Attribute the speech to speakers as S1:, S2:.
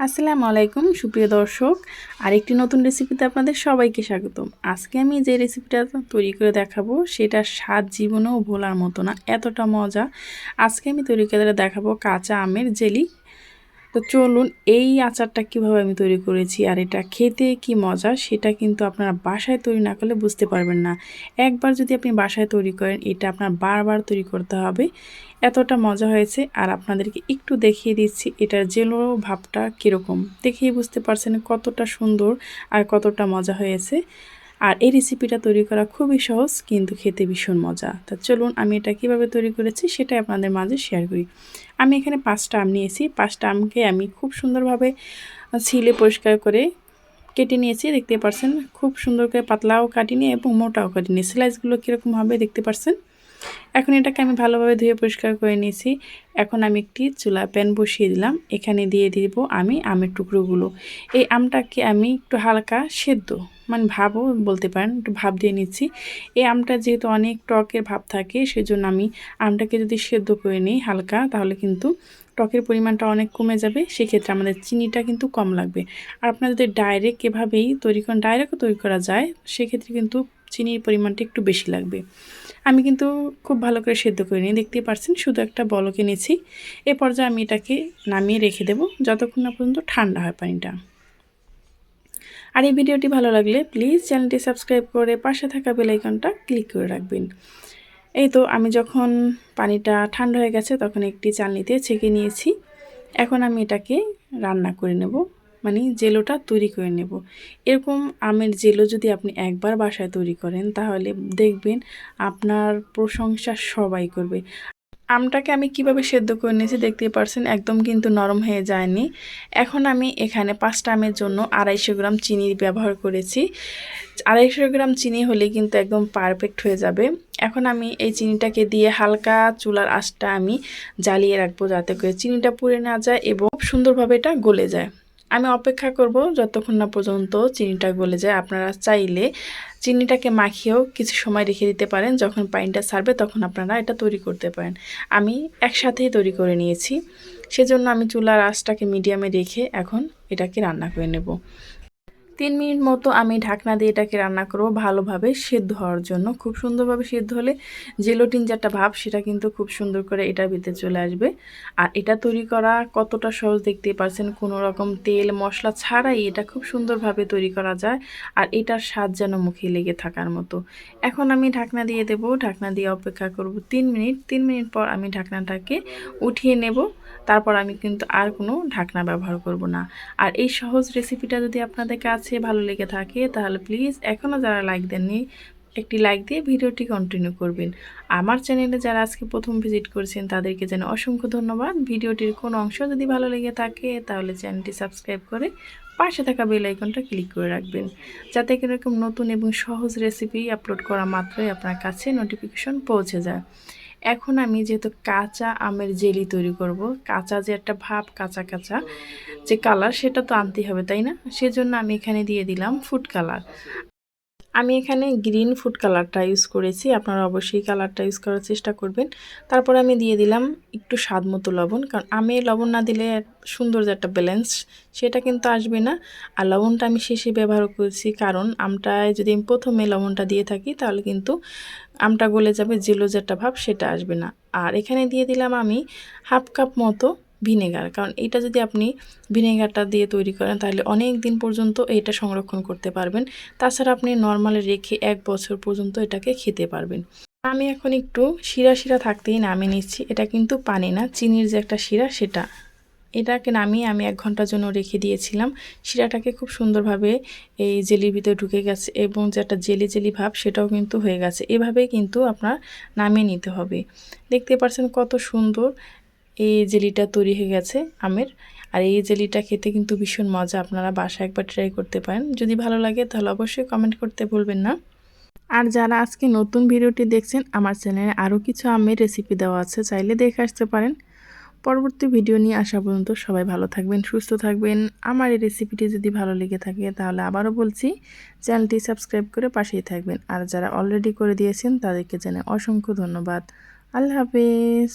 S1: আসসালামু আলাইকুম, সুপ্রিয় দর্শক। আরেকটি নতুন রেসিপিতে আপনাদের সবাইকে স্বাগতম। আজকে আমি যে রেসিপিটা তৈরি করে দেখাবো, সেটা স্বাদ জীবনেও ভোলার মতো না, এতটা মজা। আজকে আমি তৈরি করে দেখাবো কাঁচা আমের জেলি। তো চলুন এই আচারটা কীভাবে আমি তৈরি করেছি আর এটা খেতে কি মজা সেটা কিন্তু আপনারা বাসায় তৈরি না করলে বুঝতে পারবেন না। একবার যদি আপনি বাসায় তৈরি করেন, এটা আপনার বারবার তৈরি করতে হবে। এতটা মজা হয়েছে আর আপনাদেরকে একটু দেখিয়ে দিচ্ছি এটার জেলো ভাবটা কীরকম। দেখিয়ে বুঝতে পারছেন কতটা সুন্দর আর কতটা মজা হয়েছে। আর এই রেসিপিটা তৈরি করা খুবই সহজ, কিন্তু খেতে ভীষণ মজা। তা চলুন আমি এটা কীভাবে তৈরি করেছি সেটাই আপনাদের মাঝে শেয়ার করি। আমি এখানে পাঁচটা আম নিয়েছি। পাঁচটা আমকে আমি খুব সুন্দরভাবে ছিলে পরিষ্কার করে কেটে নিয়েছি। দেখতে পারছেন, খুব সুন্দর করে পাতলাও কাটিনি এবং মোটাও কাটিনি। স্লাইসগুলো কীরকম হবে দেখতে পারছেন? এখন এটাকে আমি ভালোভাবে ধুয়ে পরিষ্কার করে নিয়েছি। এখন আমি একটি চুলা প্যান বসিয়ে দিলাম। এখানে দিয়ে দিব আমি আমের টুকরোগুলো। এই আমটাকে আমি একটু হালকা সেদ্ধ মানে ভাবও বলতে পারেন, একটু ভাব দিয়ে নিচ্ছি। এই আমটা যেহেতু অনেক টকের ভাব থাকে, সেজন্য আমি আমটাকে যদি সেদ্ধ করে নিই হালকা, তাহলে কিন্তু টকের পরিমাণটা অনেক কমে যাবে। সেক্ষেত্রে আমাদের চিনিটা কিন্তু কম লাগবে। আর আপনার যদি ডাইরেক্ট এভাবেই তৈরি করেন ডাইরেক্টও তৈরি করা যায়, সেক্ষেত্রে কিন্তু চিনির পরিমাণটা একটু বেশি লাগবে। আমি কিন্তু খুব ভালো করে সেদ্ধ করে নিই, দেখতেই পারছেন, শুধু একটা বলকে নিয়েছি এ পর্যায়ে আমি এটাকে নামিয়ে রেখে দেব, যতক্ষণ না পর্যন্ত ঠান্ডা হয় পানিটা। আর এই ভিডিওটি ভালো লাগলে প্লিজ চ্যানেলটি সাবস্ক্রাইব করে পাশে থাকা বেলাইকনটা ক্লিক করে রাখবেন। এই তো আমি যখন পানিটা ঠান্ডা হয়ে গেছে তখন একটি চালনিতে ছেঁকে নিয়েছি। এখন আমি এটাকে রান্না করে নেব মানে জেলোটা তৈরি করে নেব। এরকম আমের জেলো যদি আপনি একবার বাসায় তৈরি করেন তাহলে দেখবেন আপনার প্রশংসা সবাই করবে। আমটাকে আমি কীভাবে সেদ্ধ করে নিয়েছি দেখতে পারছেন, একদম কিন্তু নরম হয়ে যায়নি। এখন আমি এখানে পাঁচটা আমের জন্য আড়াইশো গ্রাম চিনি ব্যবহার করেছি। আড়াইশো গ্রাম চিনি হলে কিন্তু একদম পারফেক্ট হয়ে যাবে। এখন আমি এই চিনিটাকে দিয়ে হালকা চুলার আঁচটা আমি জ্বালিয়ে রাখব যাতে করে চিনিটা পুড়ে না যায় এবং সুন্দরভাবে এটা গলে যায়। আমি অপেক্ষা করব যতক্ষণ না পর্যন্ত চিনিটা গলে যায়। আপনারা চাইলে চিনিটাকে মাখিয়েও কিছু সময় রেখে দিতে পারেন। যখন পানিটা সারবে তখন আপনারা এটা তৈরি করতে পারেন। আমি একসাথেই তৈরি করে নিয়েছি। সেজন্য আমি চুলার আঁচটাকে মিডিয়ামে রেখে এখন এটাকে রান্না করে নেব। তিন মিনিট মতো আমি ঢাকনা দিয়ে এটাকে রান্না করব ভালোভাবে সেদ্ধ হওয়ার জন্য। খুব সুন্দরভাবে সেদ্ধ হলে জেলোটিন যেটা ভাব সেটা কিন্তু খুব সুন্দর করে এটার ভিতরে চলে আসবে। আর এটা তৈরি করা কতটা সহজ দেখতে পারছেন, কোনো রকম তেল, মশলা ছাড়াই এটা খুব সুন্দরভাবে তৈরি করা যায় আর এটার স্বাদ যেন মুখে লেগে থাকার মতো। এখন আমি ঢাকনা দিয়ে দেব, ঢাকনা দিয়ে অপেক্ষা করব তিন মিনিট। তিন মিনিট পর আমি ঢাকনাটাকে উঠিয়ে নেব। তারপর আমি কিন্তু আর কোনো ঢাকনা ব্যবহার করব না। আর এই সহজ রেসিপিটা যদি আপনাদের কাছে ভালো লেগে থাকে, তাহলে প্লিজ এখনও যারা লাইক দেননি, একটি লাইক দিয়ে ভিডিওটি কন্টিনিউ করবেন। আমার চ্যানেলে যারা আজকে প্রথম ভিজিট করেছেন, তাদেরকে যেন অসংখ্য ধন্যবাদ। ভিডিওটির কোনো অংশ যদি ভালো লেগে থাকে, তাহলে চ্যানেলটি সাবস্ক্রাইব করে পাশে থাকা বেল আইকনটা ক্লিক করে রাখবেন। যাতে এরকম নতুন এবং সহজ রেসিপি আপলোড করা মাত্রই আপনার কাছে নোটিফিকেশন পৌঁছে যায়। এখন আমি যেহেতু কাঁচা আমের জেলি তৈরি করব, কাঁচা যে একটা ভাব, কাঁচা কাঁচা যে কালার সেটা তো আনতেই হবে, তাই না? সেজন্য আমি এখানে দিয়ে দিলাম ফুড কালার আমি এখানে গ্রিন ফুড কালারটা ইউজ করেছি। আপনারা অবশ্যই কালারটা ইউজ করার চেষ্টা করবেন। তারপর আমি দিয়ে দিলাম একটু স্বাদ মতো লবণ। কারণ আমি লবণ না দিলে সুন্দর যে একটা ব্যালেন্স সেটা কিন্তু আসবে না। আর লবণটা আমি শেষে ব্যবহার করছি কারণ আমটায় যদি আমি প্রথমে লবণটা দিয়ে থাকি, তাহলে কিন্তু আমটা গলে যাবে, জেলো যেটা ভাব, সেটা আসবে না। আর এখানে দিয়ে দিলাম আমি হাফ কাপ মতো ভিনেগার। কারণ এটা যদি আপনি ভিনেগারটা দিয়ে তৈরি করেন, তাহলে অনেক দিন পর্যন্ত এটা সংরক্ষণ করতে পারবেন। তাছাড়া আপনি নর্মালে রেখে এক বছর পর্যন্ত এটাকে খেতে পারবেন। আমি এখন একটু শিরা শিরা থাকতেই নামিয়ে নিচ্ছি। এটা কিন্তু পানি না, চিনির যে একটা শিরা সেটা। এটাকে নামিয়ে আমি এক ঘণ্টার জন্য রেখে দিয়েছিলাম। শিরাটাকে খুব সুন্দরভাবে এই জেলির ভিতরে ঢুকে গেছে এবং যে একটা জেলি জেলি ভাব সেটাও কিন্তু হয়ে গেছে। এভাবেই কিন্তু আপনার নামিয়ে নিতে হবে। দেখতে পাচ্ছেন কত সুন্দর এই জেলিটা তৈরি হয়ে গেছে আমের। আর এই জেলিটা খেতে কিন্তু ভীষণ মজা। আপনারা বাসায় একবার ট্রাই করতে পারেন। যদি ভালো লাগে তাহলে অবশ্যই কমেন্ট করতে ভুলবেন না। আর যারা আজকে নতুন ভিডিওটি দেখছেন, আমার চ্যানেলে আরও কিছু আমের রেসিপি দেওয়া আছে, চাইলে দেখে আসতে পারেন। পরবর্তী ভিডিও নিয়ে আসা পর্যন্ত সবাই ভালো থাকবেন, সুস্থ থাকবেন। আমার এই রেসিপিটি যদি ভালো লেগে থাকে, তাহলে আবারও বলছি চ্যানেলটি সাবস্ক্রাইব করে পাশেই থাকবেন। আর যারা অলরেডি করে দিয়েছেন, তাদেরকে জানাই অসংখ্য ধন্যবাদ। আল্লাহ হাফেজ।